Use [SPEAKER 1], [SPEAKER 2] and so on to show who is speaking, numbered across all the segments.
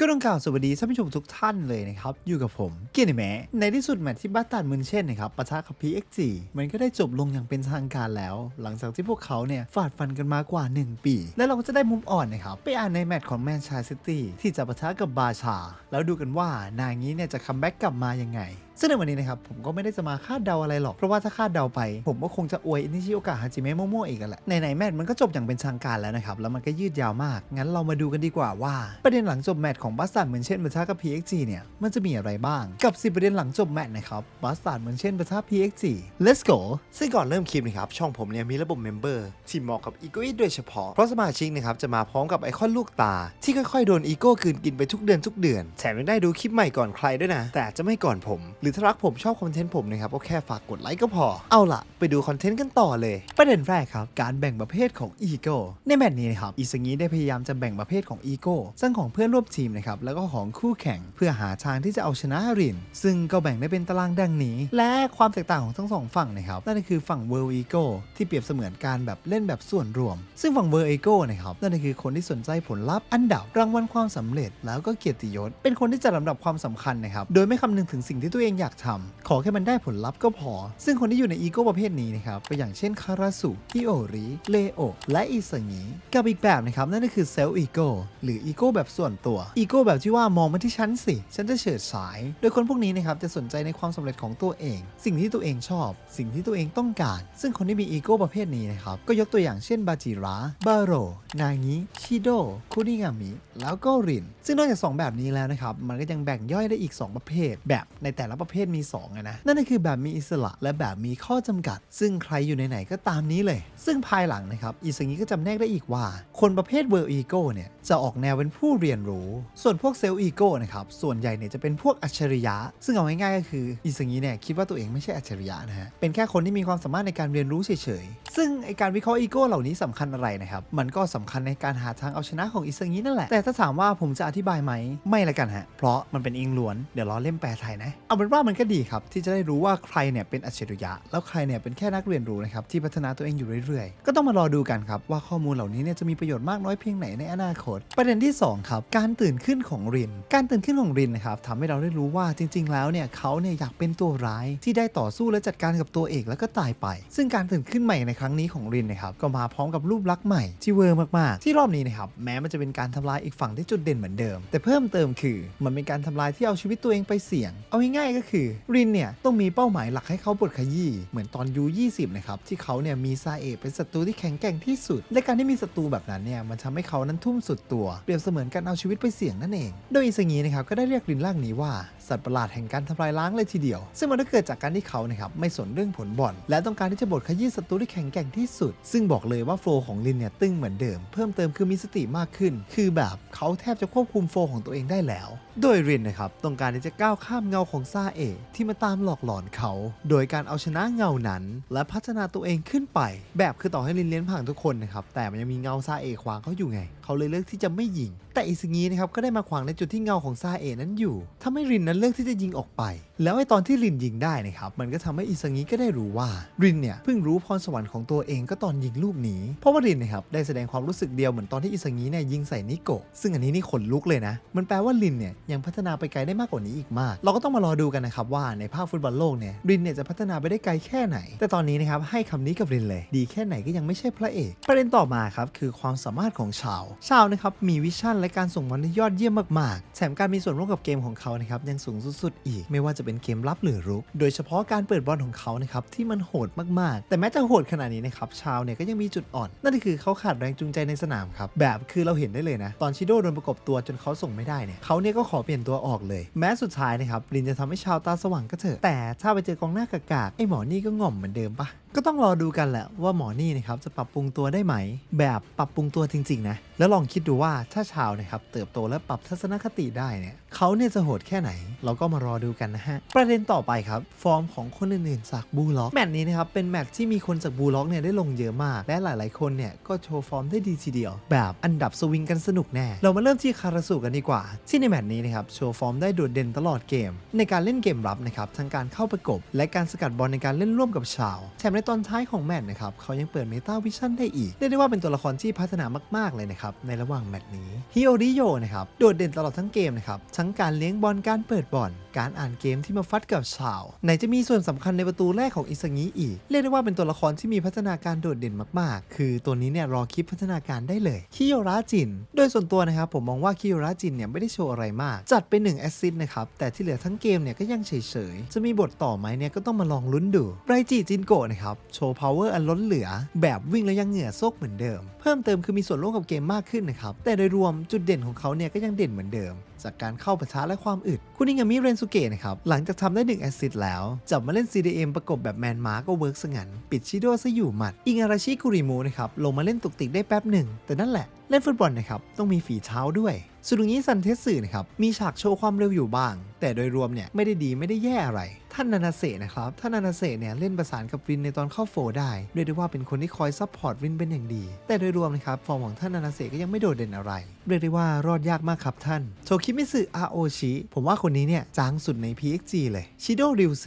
[SPEAKER 1] ก็ต้องกล่าวสวัสดีท่านผู้ชมทุกท่านเลยนะครับ อยู่กับผมเกียรติแมะในที่สุดแมตช์ที่บัตตันมืนเช่นนะครับปะทะกับ PXG มันก็ได้จบลงอย่างเป็นทางการแล้ว หลังจากที่พวกเขาเนี่ยฟาดฟันกันมากว่า 1 ปี และเราก็จะได้มุมอ่อนนะครับไปอ่านในแมตช์ของแมนชาซิตี้ที่จะปะทะกับบาชา แล้วดูกันว่านางนี้เนี่ยจะคัมแบ็กกลับมายังไงซึ่งในวันนี้นะครับผมก็ไม่ได้จะมาคาดเดาอะไรหรอก เพราะว่าถ้าคาดเดาไป ผมก็คงจะอวยอินิชิโอกะฮาจิเมะโมโมะอีกแหละไหนๆแมตช์มันก็จบอย่างเป็นทางการแล้วนะครับ แล้วมันก็ยืดยาวมาก งั้นเรามาดูกันดีกว่าว่า ประเด็นหลังจบแมตช์ของบัสตันเหมือนเช่นปะทะกับ PXG เนี่ยมันจะมีอะไรบ้าง กับ 10 ประเด็นหลังจบแมตช์นะครับบัสตันเหมือนเช่นปะทะ PXG let's go
[SPEAKER 2] ซึ่งก่อนเริ่มคลิปนะครับช่องผมเนี่ยมีระบบเมมเบอร์ที่เหมาะกับอีโก้โดยเฉพาะเพราะสมาชิกนะครับจะมาพร้อมกับไอคอนลูกตา ที่ค่อยๆโดนอีโก้กืนกินไปทุกเดือนทุกเดือนแถมยังได้ดูคลิปใหม่ก่อนใครด้วยนะแต่จะไม่ก่อนผมหรือถ้ารักผมชอบคอนเทนต์ผมนะครับก็แค่ฝากกดไลค์ก็พอ เอาล่ะ ไปดูคอนเทนต์กันต่อเลย
[SPEAKER 1] ประเด็นแรกครับ การแบ่งประเภทของอีโก้ในแมตช์นี้นะครับอิซางิได้พยายามจะแบ่งประเภทของอีโก้ซึ่งของเพื่อนร่วมทีมนะครับแล้วก็ของคู่แข่งเพื่อหาทางที่จะเอาชนะริน ซึ่งก็แบ่งได้เป็นตารางดังนี้ และความแตกต่างของทั้งสองฝั่งนะครับนั่นก็คือฝั่ง World Ego ที่เปรียบเสมือนการแบบเล่นแบบส่วนรวม ซึ่งฝั่ง World Ego นะครับนั่นก็คือคนที่สนใจผลลัพธ์อันดับรางวัลความสำเร็จ แล้วก็เกียรติยศ เป็นคนที่จะลำดับความสำคัญนะครับโดยไม่คำนึงถึงสิ่งที่ตัวเองอยากทำขอแค่มันได้ผลลัพธ์ก็พอ ซึ่งคนที่อยู่ในอีโก้ประเภทนี้นะครับก็อย่างเช่นคาราสุฮิโอริเลโอและอิสงิกับอีกแบบนะครับนั่นก็คือเซลล์อีโก้หรืออีโก้แบบส่วนตัวอีโก้แบบที่ว่ามองมาที่ฉันสิ ฉันจะเฉิดฉาย โดยคนพวกนี้นะครับจะสนใจในความสำเร็จของตัวเอง สิ่งที่ตัวเองชอบ สิ่งที่ตัวเองต้องการ ซึ่งคนที่มีอีโก้ประเภทนี้นะครับก็ยกตัวอย่างเช่นบาจิระบาโรนางิชิโดคุนิงามิแล้วก็ริน ซึ่งนอกจาก 2 แบบนี้แล้วนะครับมันก็ยังแบ่งย่อยได้อีก 2 ประเภท แบบในแต่ละประประเภทมี2อะนะนั่นก็คือแบบมีอิสระและแบบมีข้อจำกัด ซึ่งใครอยู่ไหนๆก็ตามนี้เลย ซึ่งภายหลังนะครับอิสงิก็จำแนกได้อีกว่า คนประเภทเวอร์อีโก้เนี่ยจะออกแนวเป็นผู้เรียนรู้ ส่วนพวกเซลล์อีโก้นะครับส่วนใหญ่เนี่ยจะเป็นพวกอัจฉริยะ ซึ่งเอาง่ายๆก็คืออิสงิเนี่ยคิดว่าตัวเองไม่ใช่อัจฉริยะนะฮะเป็นแค่คนที่มีความสามารถในการเรียนรู้เฉยๆซึ่งไอการวิเคราะห์อีโก้เหล่านี้สำคัญอะไรนะครับมันก็สำคัญในการหาทางเอาชนะของอิสงินั่นแหละแต่ถ้าถามว่าผมจะอธิบายไหมไม่ละกันฮะเพราะมันเป็นอิงล้วนเดี๋ยวรอเล่มแปลไทยนะเอาเป็นว่ามันก็ดีครับ ที่จะได้รู้ว่าใครเนี่ยเป็นอัจฉริยะ แล้วใครเนี่ยเป็นแค่นักเรียนรู้นะครับที่พัฒนาตัวเองอยู่เรื่อยๆ ก็ต้องมารอดูกันครับว่าข้อมูลเหล่านี้เนี่ยจะมีประโยชน์มากน้อยเพียงไหนในอนาคต ประเด็นที่สองครับการตื่นขึ้นของริน การตื่นขึ้นของรินนะครับทำให้เราได้รู้ว่าจริง ๆ แล้วเนี่ยเขาเนี่ยอยากเป็นตัวร้ายที่ได้ต่อสู้และจัดการกับตัวเอกแล้วก็ตายไป ซึ่งการตื่นขึ้นใหม่ในครั้งนี้ของรินนะครับก็มาพร้อมกับรูปลักษณ์ใหม่ที่เวอร์มากๆ ที่รอบนี้นะครับแม้มันจะเป็นการทำลายอีกฝั่งที่จุดเด่นเหมือนเดิม แต่เพิ่มเติมคือมันเป็นการทำลายที่เอาชีวิตตัวเองไปเสี่ยง เอาง่ายๆก็คือรินเนี่ยต้องมีเป้าหมายหลักให้เขาบทขยี้เหมือนตอนยู20นะครับที่เขาเนี่ยมีซาเอะเป็นศัตรูที่แข็งแกร่งที่สุด และการที่มีศัตรูแบบนั้นเนี่ยมันทำให้เขานั้นทุ่มสุดตัวเปรียบเสมือนการเอาชีวิตไปเสี่ยงนั่นเอง โดยอิสงีนะครับก็ได้เรียกรินร่างนี้ว่า สัตว์ประหลาดแห่งการทำลายล้างเลยทีเดียว ซึ่งมันก็เกิดจากการที่เขานะครับไม่สนเรื่องผลบอนและต้องการที่จะบดขยี้ศัตรูที่แข็งแกร่งที่สุด ซึ่งบอกเลยว่าโฟล์ของลินเนี่ยตึงเหมือนเดิม เพิ่มเติมคือมีสติมากขึ้น คือแบบเขาแทบจะควบคุมโฟล์ของตัวเองได้แล้ว โดยรินนะครับต้องการที่จะก้าวข้ามเงาของซาเอะที่มาตามหลอกหลอนเขา โดยการเอาชนะเงานั้น และพัฒนาตัวเองขึ้นไป แบบคือต่อให้ลินเลี้ยนผ่านทุกคนนะครับแต่มันยังมีเงาซาเอะขวางเขาอยู่ไง เขาเลยเลือกที่จะไม่ยิง แต่อิสงี้นะครับก็ได้มาขวางในจุดที่เงาของซาเอะนั้นอยู่ทำให้รินนั้นเลือกที่จะยิงออกไป แล้วไอ้ตอนที่รินยิงได้นะครับ มันก็ทำให้อิสงีก็ได้รู้ว่ารินเนี่ยเพิ่งรู้พรสวรรค์ของตัวเองก็ตอนยิงลูกนี้ เพราะว่ารินนะครับได้แสดงความรู้สึกเดียวเหมือนตอนที่อิสงีเนี่ยยิงใส่นิโกะ ซึ่งอันนี้นี่ขนลุกเลยนะ มันแปลว่ารินเนี่ยยังพัฒนาไปไกลได้มากกว่านี้อีกมาก เราก็ต้องมารอดูกันนะครับว่าในภาคฟุตบอลโลกเนี่ยรินเนี่ยจะพัฒนาไปได้ไกลแค่ไหน แต่ตอนนี้นะครับให้คำนี้กับรินเลย ดีแค่ไหนก็ยังไม่ใช่พระเอก ประเด็นต่อมาครับคือความสามารถของชาว ชาวนะครับมีวิชั่นและการส่งบอลที่ยอดเยี่ยมมากๆแถมการมีส่วนร่วมกับเกมของเขานะครับยังสูงสุดๆอีก ไม่ว่าจะเป็นเกมรับหรือรุก โดยเฉพาะการเปิดบอลของเขานะครับที่มันโหดมากๆ แต่แม้จะโหดขนาดนี้นะครับชาวเนี่ยก็ยังมีจุดอ่อน นั่นคือเขาขาดแรงจูงใจในสนามครับแบบคือเราเห็นได้เลยนะ ตอนชิโดโดนประกบตัวจนเขาส่งไม่ได้เนี่ยเขาเนี่ยก็ขอเปลี่ยนตัวออกเลย แม้สุดท้ายนะครับลินจะทำให้ชาวตาสว่างก็เถอะแต่ถ้าไปเจอกองหน้ากากๆไอหมอนี่ก็ง่อมเหมือนเดิมปะ ก็ต้องรอดูกันแหละว่าหมอนี่นะครับจะปรับปรุงตัวได้ไหม แบบปรับปรุงตัวจริงๆนะแล้วลองคิดดูว่าถ้าชาวนะครับเติบโตและปรับทัศนคติได้เนี่ยเขาเนี่ยจะโหดแค่ไหน เราก็มารอดูกันนะฮะ ประเด็นต่อไปครับ ฟอร์มของคนอื่นๆจากบูล็อกแมตช์นี้นะครับเป็นแมตช์ที่มีคนจากบูล็อกเนี่ยได้ลงเยอะมาก และหลายๆคนเนี่ยก็โชว์ฟอร์มได้ดีทีเดียว แบบอันดับสวิงกันสนุกแน่ เรามาเริ่มที่คาราสุกันดีกว่า ที่ในแมตช์นี้นะครับโชว์ฟอร์มได้โดดเด่นตลอดเกม ในการเล่นเกมรับนะครับทั้งการเข้าประกบ และการสกัดบอลในการเล่นร่วมกับชาวแถมในตอนท้ายของแมตช์นะครับเขายังเปิดเมตาวิชั่นได้อีกเรียกได้ว่าเป็นตัวละครที่พัฒนามากๆเลยนะครับในระหว่างแมตช์นี้ฮิโอริโยนะครับโดดเด่นตลอดทั้งเกมนะครับทั้งการเลี้ยงบอลการเปิดบอลการอ่านเกมที่มาฟัดกับชาวไหนจะมีส่วนสำคัญในประตูแรกของอิซางิอีก เรียกได้ว่าเป็นตัวละครที่มีพัฒนาการโดดเด่นมากๆ คือตัวนี้เนี่ยรอคลิปพัฒนาการได้เลยคิโยระจิน โดยส่วนตัวนะครับผมมองว่าคิโยระจินเนี่ยไม่ได้โชว์อะไรมาก จัดไป1แอสซิสต์นะครับ แต่ที่เหลือทั้งเกมเนี่ยก็ยังเฉยๆ จะมีบทต่อไหมเนี่ยก็ต้องมาลองลุ้นดู ไรจิจินโกะนะครับโชว์ power อันล้นเหลือ แบบวิ่งแล้วยังเหงื่อโซกเหมือนเดิม เพิ่มเติมคือมีส่วนร่วมกับเกมมากขึ้นนะครับ แต่โดยรวมจุดเด่นของเขาเนี่ยก็ยังเด่นเหมือนเดิม จากการเข้าปะทะและความอึด คุณอิงามิเรนสุเกะนะครับ หลังจากทำได้1แอสซิสต์แล้ว จับมาเล่น CDM ประกบแบบแมนมาร์ก็เวิร์กสงัน ปิดชิโดซะอยู่หมัด อิงาราชิกุริมูนะครับลงมาเล่นตุกติกได้แป๊บหนึ่งแต่นั่นแหละเล่นฟุตบอลนะครับต้องมีฝีเท้าด้วยสุดงี้ซันเทสสึนะครับมีฉากโชว์ความเร็วอยู่บ้าง แต่โดยรวมเนี่ยไม่ได้ดีไม่ได้แย่อะไร ท่านนานาเซนะครับ ท่านนานาเซเนี่ยเล่นประสานกับวินในตอนเข้าโฟได้ เรียกได้ว่าเป็นคนที่คอยซัพพอร์ตวินเป็นอย่างดี แต่โดยรวมนะครับ ฟอร์มของท่านนานาเซก็ยังไม่โดดเด่นอะไร เรียกได้ว่ารอดยากมากครับท่าน โชคิมิสึอาโอชิ ผมว่าคนนี้เนี่ยจางสุดใน PXG เลย ชิโดริวเซ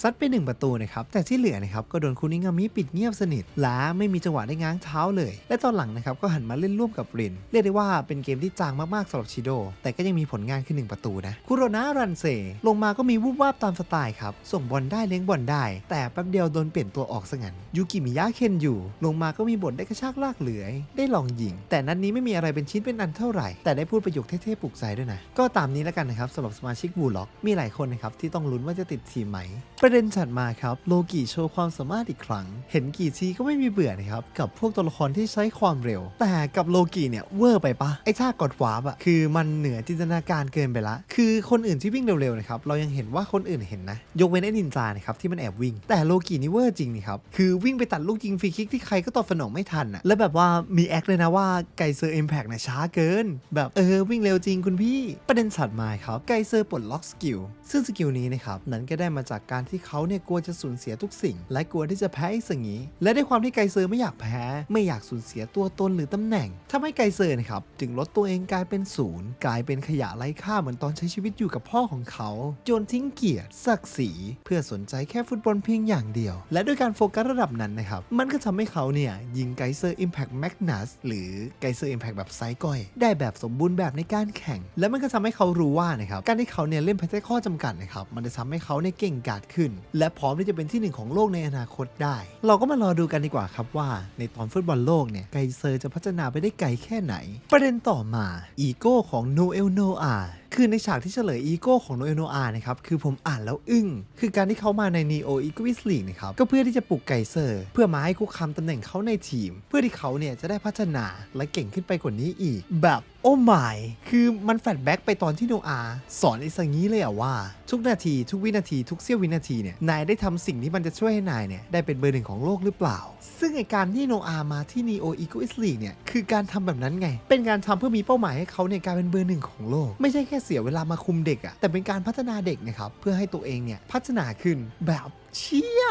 [SPEAKER 1] ซัดไปหนึ่งประตูนะครับ แต่ที่เหลือนะครับก็โดนคุนิงามิปิดเงียบสนิทล้าไม่มีจังหวะได้ง้างเท้าเลย และตอนหลังนะครับก็หันมาเล่นร่วมกับริน เรียกได้ว่าเป็นเกมที่จางมากๆสำหรับชิโดแต่ก็ยังมีผลงานคือหนึ่งประตูนะคุโรนะรันเซลงมาก็มีวูบวาบตามสไตล์ครับส่งบอลได้เลี้ยงบอลได้ แต่แป๊บเดียวโดนเปลี่ยนตัวออกซะงั้นยูกิมิยะเคนอยู่ ลงมาก็มีบทได้กระชากลากเหลือย ได้ลองยิง แต่นัดนนี้ไม่มีอะไรเป็นชิ้นเป็นอันเท่าไหร่ แต่ได้พูดประโยคเท่ๆปลุกใจด้วยนะ ก็ตามนี้แล้วกันนะครับสำหรับสมาชิกบูล็อก มีหลายคนนะครับที่ต้องลุ้นว่าจะติดทีมไหม ประเด็นถัดมาครับโลกิโชว์ความสามารถอีกครั้ง เห็นกี่ทีก็ไม่มีเบื่อนะครับกับพวกตัวละครที่ใช้ความเร็ว แต่กับโลกิเนี่ยเวอร์ไปปะไอ้ท่ากดวาร์ปอะคือมันเหนือจินตนาการเกินไปละ คือคนอื่นที่วิ่งเร็วๆนะครับเรายังเห็นว่าคนอื่นเห็นนะยกเว้นไอ้นินจานะครับที่มันแอบวิ่ง แต่โลกินี่เวอร์จริงนี่ครับ คือวิ่งไปตัดลูกยิงฟรีคิกที่ใครก็ตอบสนองไม่ทันอะแล้วแบบว่ามีแอคเลยนะว่าไกเซอร์อิมแพกเนี่ยช้าเกิน แบบเออวิ่งเร็วจริงคุณพี่ ประเด็นถัดมาครับไกเซอร์ปลดล็อกสกิลซึ่งสกิลนี้นะครับนั้นก็ได้มาจากการที่เขาเนี่ยกลัวจะสูญเสียทุกสิ่ง และกลัวที่จะแพ้ไอ้สิ่งนี้ และด้วยความที่ไกเซอร์ไม่อยากแพ้ ไม่อยากสูญเสียตัวตนหรือตำแหน่งทำให้ไกเซอร์นะครับจึงลดตัวเองกลายเป็นศูนย์กลายเป็นขยะไร้ค่าเหมือนตอนใช้ชีวิตอยู่กับพ่อของเขาโยนทิ้งเกียรติศักดิ์ศรีเพื่อสนใจแค่ฟุตบอลเพียงอย่างเดียว และด้วยการโฟกัสระดับนั้นนะครับ มันก็ทำให้เขาเนี่ยยิงไกเซอร์อิมแพคแมกนัสหรือไกเซอร์อิมแพคแบบไซก้อย ได้แบบสมบูรณ์แบบในการแข่ง และมันก็ทำให้เขารู้ว่านะครับการที่เขาเนี่ยเล่นภายใต้ข้อจำกัดนะครับมันจะทำให้เขาเนี่ยเก่งกาจขึ้น และพร้อมที่จะเป็นที่หนึ่งของโลกในอนาคตได้ เราก็มารอดูกันดีกว่าครับว่า ในตอนฟุตบอลโลกเนี่ยไกเซอร์จะพัฒนาไปได้ไกลแค่ไหน ประเด็นต่อมาอีโก้ของโนเอลโนอา คือในฉากที่เฉลยอีโก้ของโนเอโนอานะครับคือผมอ่านแล้วอึ้งคือการที่เขามาใน Neo e g o i s League นะครับก็เพื่อที่จะปลุกไกเซอร์ เพื่อมาให้คุกคามตำแหน่งเขาในทีม เพื่อที่เขาเนี่ยจะได้พัฒนาและเก่งขึ้นไปกว่านี้อีก แบบโอ้ไม่คือมันแฟลชแบ็กไปตอนที่โนอาสอนไอ้สังงี้เลยอะว่า ทุกนาทีทุกวินาทีทุกเสี้ยววินาทีเนี่ยนายได้ทำสิ่งที่มันจะช่วยให้นายเนี่ยได้เป็นเบอร์หนึ่งของโลกหรือเปล่า ซึ่งไอการที่โนอามาที่ Neo e g o i s League เนี่ยคือการทำแบบนั้นไง เป็นการทำเพื่อมีเป้าหมายให้เขาเนี่ยกลายเป็นเบอร์หนึ่งของโลก ไม่ใช่แค่เสียเวลามาคุมเด็กอะแต่เป็นการพัฒนาเด็กนะครับเพื่อให้ตัวเองเนี่ยพัฒนาขึ้นแบบเชี่ย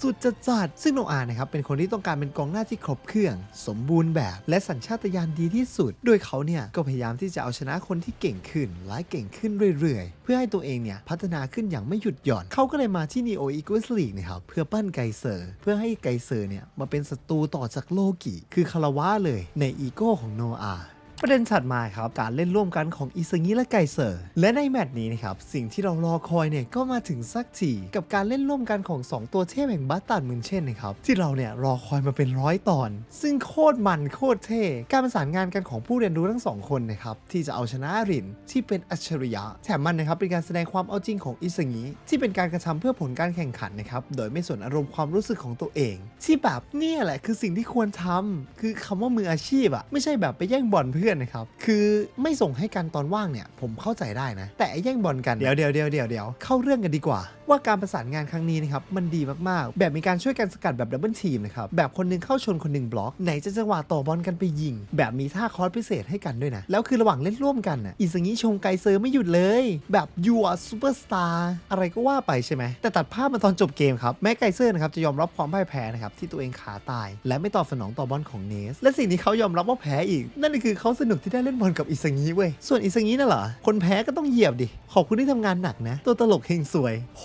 [SPEAKER 1] สุดจัดจัดซึ่งโนอานะครับเป็นคนที่ต้องการเป็นกองหน้าที่ครบเครื่อง สมบูรณ์แบบ และสัญชาตญาณดีที่สุด โดยเขาเนี่ยก็พยายามที่จะเอาชนะคนที่เก่งขึ้นและเก่งขึ้นเรื่อยๆ เพื่อให้ตัวเองเนี่ยพัฒนาขึ้นอย่างไม่หยุดหย่อน เขาก็เลยมาที่ Neo e g o i s League นะครับเพื่อปั้นไกเซอร์ เพื่อให้ไกเซอร์เนี่ยมาเป็นศัตรูต่อจากโลกิ คือคารวะเลยในอีโก้ของโนอา ประเด็นถัดมาครับการเล่นร่วมกันของอิซึงิและไกเซอร์ และในแมตช์นี้นะครับสิ่งที่เรารอคอยเนี่ยก็มาถึงสักทีกับการเล่นร่วมกันของ 2 ตัวเทพแห่งบัตตันมือนเช่นนะครับที่เราเนี่ยรอคอยมาเป็นร้อยตอน ซึ่งโคตรมันโคตรเท่การประสานงานกันของผู้เรียนรู้ทั้งสองคนนะครับที่จะเอาชนะรินที่เป็นอัจฉริยะ แถมมันนะครับเป็นการแสดงความเอาจริงของอิซึงิที่เป็นการกระทำเพื่อผลการแข่งขันนะครับโดยไม่สนอารมณ์ความรู้สึกของตัวเอง ที่แบบเนี่ยแหละคือสิ่งที่ควรทำคือคำว่ามืออาชีพอะไม่ใช่แบบไปแย่งบอลเพื่อนนะครับ คือไม่ส่งให้กันตอนว่างเนี่ยผมเข้าใจได้นะ แต่ไอ้แย่งบอลกัน เดี๋ยวเดี๋ยวเดี๋ยวเดี๋ยวเดี๋ยวเข้าเรื่องกันดีกว่าว่าการประสานงานครั้งนี้นะครับมันดีมากๆ แบบมีการช่วยกันสกัดแบบดับเบิลทีมนะครับแบบคนหนึงเข้าชนคนหนึงบล็อกไหนจะจังหวะต่อบอลกันไปยิง แบบมีท่าคอร์สพิเศษให้กันด้วยนะแล้วคือระหว่างเล่นร่วมกันน่ะอิสงิชงไกเซอร์ไม่หยุดเลย แบบยูอะซูเปอร์สตาร์อะไรก็ว่าไปใช่ไหมแต่ตัดภาพมาตอนจบเกมครับแม้ไกเซอร์นะครับจะยอมรับความพ่ายแพ้นะครับที่ตัวเองขาตาย และไม่ตอบสนองต่อบอลของเนส และสิ่งที่เขายอมรับว่าแพ้อีก นั่นคือเขาสนุกที่ได้เล่นบอลกับอิสงิเว้ยส่วนอิสงิน่ะเหรอคนแพ้ก็ต้องเหยียบดิขอบคุณที่ทำงานหนักนะ ตัวตลกเฮงสวยโห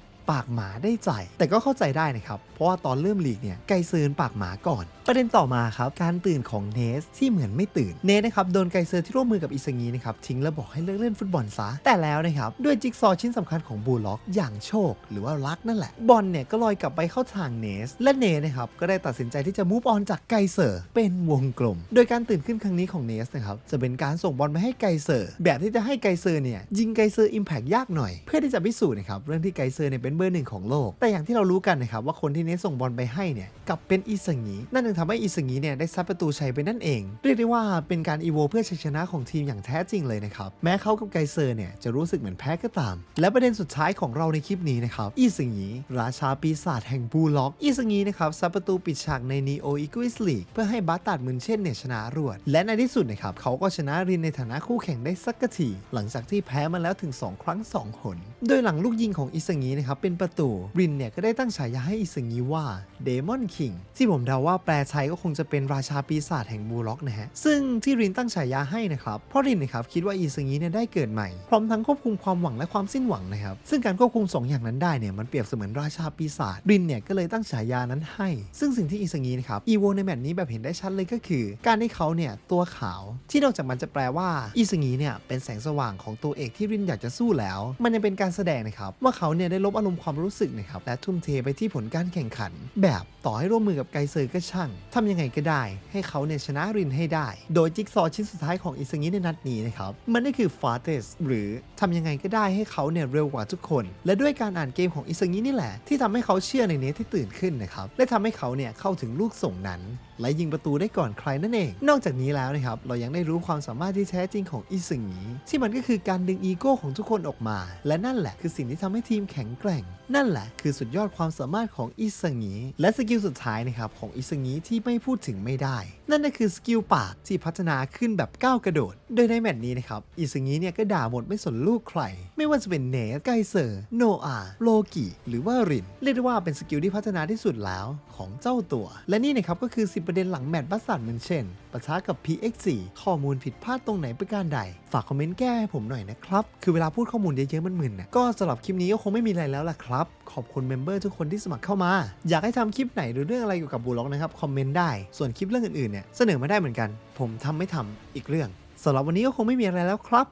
[SPEAKER 1] ปากหมาได้ใจ แต่ก็เข้าใจได้นะครับ เพราะว่าตอนเริ่มลีกเนี่ยไกเซอร์ปากหมาก่อน ประเด็นต่อมาครับ การตื่นของเนสที่เหมือนไม่ตื่น เนสนะครับโดนไกเซอร์ที่ร่วมมือกับอิซางีนะครับทิ้งแล้วบอกให้เลิกเล่นฟุตบอลซะ แต่แล้วนะครับด้วยจิ๊กซอว์ชิ้นสำคัญของบูลล็อกอย่างโชค หรือว่ารักนั่นแหละ บอลเนี่ยก็ลอยกลับไปเข้าทางเนส และเนสนะครับก็ได้ตัดสินใจที่จะมูฟออนจากไกเซอร์เป็นวงกลม โดยการตื่นขึ้นครั้งนี้ของเนสนะครับจะเป็นการส่งบอลไปให้ไกเซอร์ แบบที่จะให้ไกเซอร์เนี่ยยิงไกเซอร์อิมแพกยากหน่อย เพื่อที่จะพิสูจน์นะครับเรื่องที่ไกเซอร์เนี่ยเป็นเบอร์หนึ่งของโลก แต่อย่างที่เรารู้กันนะครับว่าคนที่เนสส่งบอลไปให้เนี่ยกลับเป็นอิสงีนั่นจึงทำให้อิสงีเนี่ยได้ซัดประตูชัยไปนั่นเอง เรียกได้ว่าเป็นการอีโวเพื่อชัยชนะของทีมอย่างแท้จริงเลยนะครับแม้เขากับไกเซอร์เนี่ยจะรู้สึกเหมือนแพ้ก็ตาม และประเด็นสุดท้ายของเราในคลิปนี้นะครับอิสงีราชาปีศาจแห่งบูล็อกอิสงีนะครับซัดประตูปิดฉากในนีโออีกวิสลีกเพื่อให้บาตัดมุนเช่นเนี่ยชนะรวด และในที่สุดนะครับเขาก็ชนะรินในฐานะคู่แข่งได้สักกะทีหลังจากที่แพ้มาแล้วถึง 2 ครั้ง 2 หน โดยหลังลูกยิงของอิสงีนะครับเป็นประตู รินเนี่ยก็ได้ตั้งฉายาให้อิสงีว่าเดมอนคิงที่ผมเดาว่าแปลไทยก็คงจะเป็นราชาปีศาจแห่งบูล็อกนะฮะ ซึ่งที่รินตั้งฉายาให้นะครับ เพราะรินนะครับคิดว่าอิสงีเนี่ยได้เกิดใหม่ พร้อมทั้งควบคุมความหวังและความสิ้นหวังนะครับ ซึ่งการควบคุมสองอย่างนั้นได้เนี่ยมันเปรียบเสมือนราชาปีศาจ รินเนี่ยก็เลยตั้งฉายานั้นให้ ซึ่งสิ่งที่อิสงีนะครับ อีโวในแมตช์นี้แบบเห็นได้ชัดเลยก็คือ การที่เขาเนี่ยตัวขาว ที่นอกจากมันจะแปลว่าอิสงีเนี่ยเป็นแสงสว่างของตัวเอกที่รินอยากจะสู้แล้ว มันยังเป็นการแสดงนะครับว่าเขาเนี่ยได้ลบอารมณ์ความรู้สึกนะครับและทุ่มเทไปที่ผลการแข่งขัน แบบต่อให้ร่วมมือกับไกเซอร์ก็ช่างทำยังไงก็ได้ ให้เขาเนี่ยชนะรินให้ได้ โดยจิ๊กซอว์ชิ้นสุดท้ายของอิสงีในนัดนี้นะครับมันก็คือ fastest หรือทำยังไงก็ได้ให้เขาเนี่ยเร็วกว่าทุกคน และด้วยการอ่านเกมของอิสงีนี่แหละ ที่ทำให้เขาเชื่อในเนทที่ตื่นขึ้นนะครับและทำให้เขาเนี่ยเข้าถึงลูกส่งนั้น และยิงประตูได้ก่อนใครนั่นเอง นอกจากนี้แล้วนะครับเรายังได้รู้ความสามารถที่แท้จริงของอิซึงีที่มันก็คือการดึงอีโก้ของทุกคนออกมา และนั่นแหละคือสิ่งที่ทำให้ทีมแข็งแกร่ง นั่นแหละคือสุดยอดความสามารถของอิซึงีและสกิลสุดท้ายนะครับของอิซึงีที่ไม่พูดถึงไม่ได้ นั่นก็คือสกิลปากที่พัฒนาขึ้นแบบก้าวกระโดด โดยในแมตช์นี้นะครับอิซึงีเนี่ยก็ด่าหมดไม่สนลูกใคร ไม่ว่าจะเป็นเนสไกเซอร์ โนอาโลกิหรือว่ารินเรียกได้ว่าเป็นสกิลที่พัฒนาที่สุดแล้วของเจ้าตัว และนี่นะครับก็คือ10ประเด็นหลังแมตช์บัสสันเหมือนเช่นปะทะกับ PX4 ข้อมูลผิดพลาดตรงไหนประการใด ฝากคอมเมนต์แก้ให้ผมหน่อยนะครับ คือเวลาพูดข้อมูลเยอะๆมันมึนนะก็สำหรับคลิปนี้ก็คงไม่มีอะไรแล้วล่ะครับ ขอบคุณเมมเบอร์ทุกคนที่สมัครเข้ามา อยากให้ทำคลิปไหนหรือเรื่องอะไรเกี่ยวกับบูล็อกนะครับคอมเมนต์ได้ส่วนคลิปเรื่องอื่นๆเนี่ยเสนอมาได้เหมือนกัน ผมทำไม่ทำอีกเรื่องสำหรับวันนี้ก็คงไม่มีอะไรแล้วครับ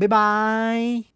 [SPEAKER 1] บ๊ายบาย